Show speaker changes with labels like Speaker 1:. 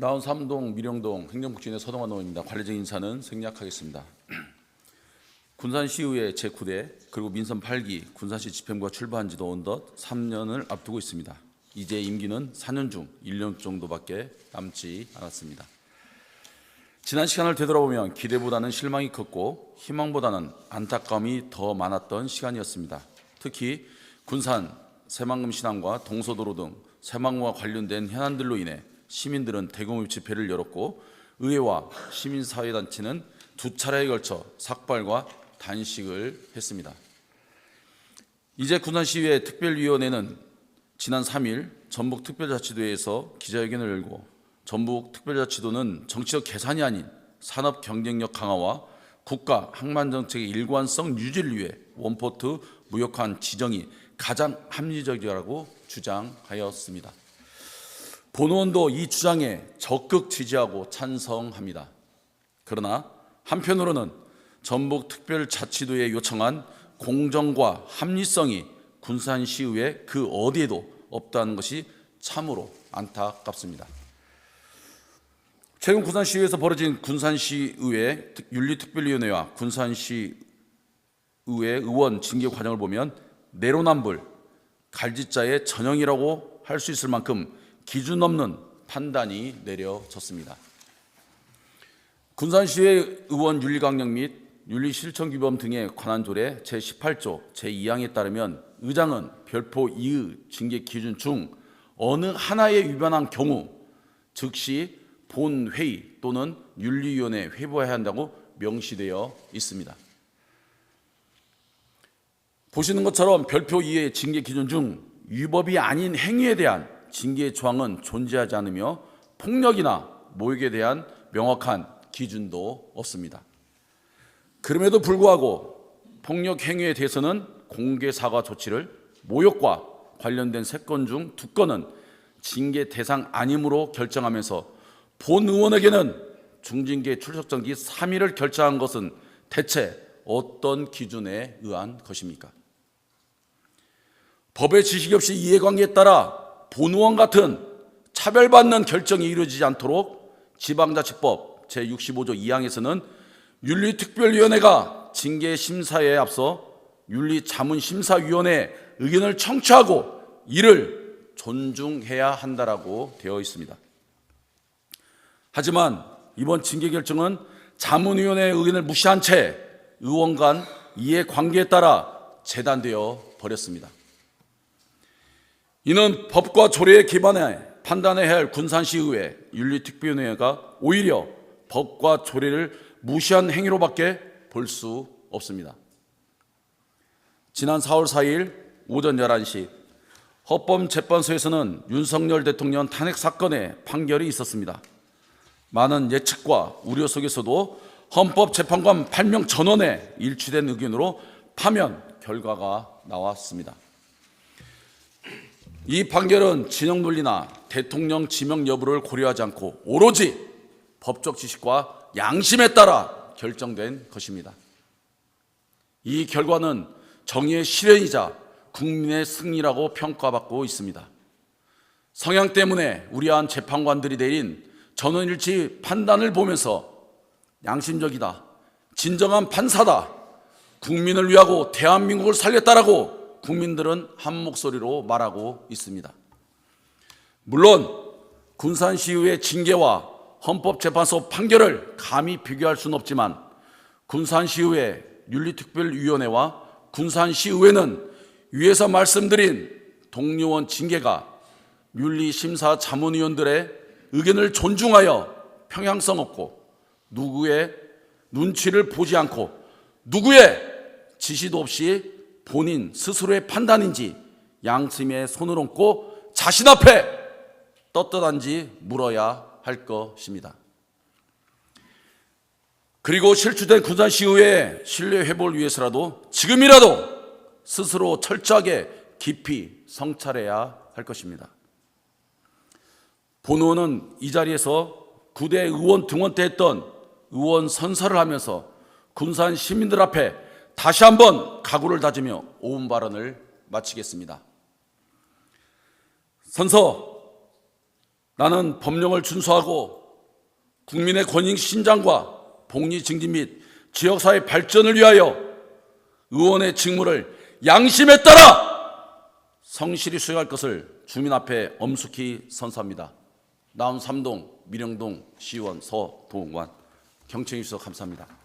Speaker 1: 나온 삼동 미령동 행정복지인의 서동환 의원입니다. 관리적 인사는 생략하겠습니다. 군산시 의회 제9대 그리고 민선 8기 군산시 집행부가 출범한 지도 어느덧 3년을 앞두고 있습니다. 이제 임기는 4년 중 1년 정도밖에 남지 않았습니다. 지난 시간을 되돌아보면 기대보다는 실망이 컸고 희망보다는 안타까움이 더 많았던 시간이었습니다. 특히 군산 새만금 신항과 동서도로 등 새만금과 관련된 현안들로 인해 시민들은 대규모 집회를 열었고 의회와 시민사회단체는 두 차례에 걸쳐 삭발과 단식을 했습니다. 이제 군산시의회 특별위원회는 지난 3일 전북특별자치도에서 기자회견을 열고 전북특별자치도는 정치적 계산이 아닌 산업 경쟁력 강화와 국가 항만 정책의 일관성 유지를 위해 원포트 무역한 지정이 가장 합리적이라고 주장하였습니다. 본원도 이 주장에 적극 지지하고 찬성합니다. 그러나 한편으로는 전북 특별자치도에 요청한 공정과 합리성이 군산시의회 그 어디에도 없다는 것이 참으로 안타깝습니다. 최근 군산시의회에서 벌어진 군산시의회 윤리특별위원회와 군산시의회 의원 징계 과정을 보면 내로남불, 갈짓자의 전형이라고 할 수 있을 만큼 기준 없는 판단이 내려졌습니다. 군산시의 의원 윤리강령 및 윤리실천규범 등에 관한 조례 제18조 제2항에 따르면 의장은 별표 2의 징계 기준 중 어느 하나에 위반한 경우 즉시 본회의 또는 윤리위원회에 회부해야 한다고 명시되어 있습니다. 보시는 것처럼 별표 2의 징계 기준 중 위법이 아닌 행위에 대한 징계 조항은 존재하지 않으며 폭력이나 모욕에 대한 명확한 기준도 없습니다. 그럼에도 불구하고 폭력 행위에 대해서는 공개 사과 조치를 모욕과 관련된 세 건 중 두 건은 징계 대상 아님으로 결정하면서 본 의원에게는 중징계 출석 정지 3일을 결정한 것은 대체 어떤 기준에 의한 것입니까? 법의 지식 없이 이해관계에 따라 본 의원 같은 차별받는 결정이 이루어지지 않도록 지방자치법 제65조 2항에서는 윤리특별위원회가 징계 심사에 앞서 윤리자문심사위원회 의견을 청취하고 이를 존중해야 한다라고 되어 있습니다. 하지만 이번 징계 결정은 자문위원회의 의견을 무시한 채 의원 간 이해관계에 따라 재단되어 버렸습니다. 이는 법과 조례에 기반해 판단해야 할 군산시의회 윤리특별위원회가 오히려 법과 조례를 무시한 행위로밖에 볼 수 없습니다. 지난 4월 4일 오전 11시 헌법재판소에서는 윤석열 대통령 탄핵 사건의 판결이 있었습니다. 많은 예측과 우려 속에서도 헌법재판관 8명 전원의 일치된 의견으로 파면 결과가 나왔습니다. 이 판결은 진영 논리나 대통령 지명 여부를 고려하지 않고 오로지 법적 지식과 양심에 따라 결정된 것입니다. 이 결과는 정의의 실현이자 국민의 승리라고 평가받고 있습니다. 성향 때문에 우리한 재판관들이 내린 전원일치 판단을 보면서 양심적이다, 진정한 판사다, 국민을 위하고 대한민국을 살렸다라고 국민들은 한 목소리로 말하고 있습니다. 물론 군산 시의회 징계와 헌법재판소 판결을 감히 비교할 수는 없지만 군산시의회 윤리특별위원회와 군산시의회는 위에서 말씀드린 동료원 징계가 윤리심사 자문위원들의 의견을 존중하여 평양성 없고 누구의 눈치를 보지 않고 누구의 지시도 없이 본인 스스로의 판단인지 양심에 손을 얹고 자신 앞에 떳떳한지 물어야 할 것입니다. 그리고 실추된 군산 시의회 신뢰 회복을 위해서라도 지금이라도 스스로 철저하게 깊이 성찰해야 할 것입니다. 본 의원은 이 자리에서 구대 의원 등원 때 했던 의원 선서를 하면서 군산 시민들 앞에 다시 한번 각오를 다지며 오은 발언을 마치겠습니다. 선서 나는 법령을 준수하고 국민의 권익 신장과 복리 증진 및 지역사회 발전을 위하여 의원의 직무를 양심에 따라 성실히 수행할 것을 주민 앞에 엄숙히 선서합니다. 나온 삼동 미령동 시의원 서동관 경청해 주셔서 감사합니다.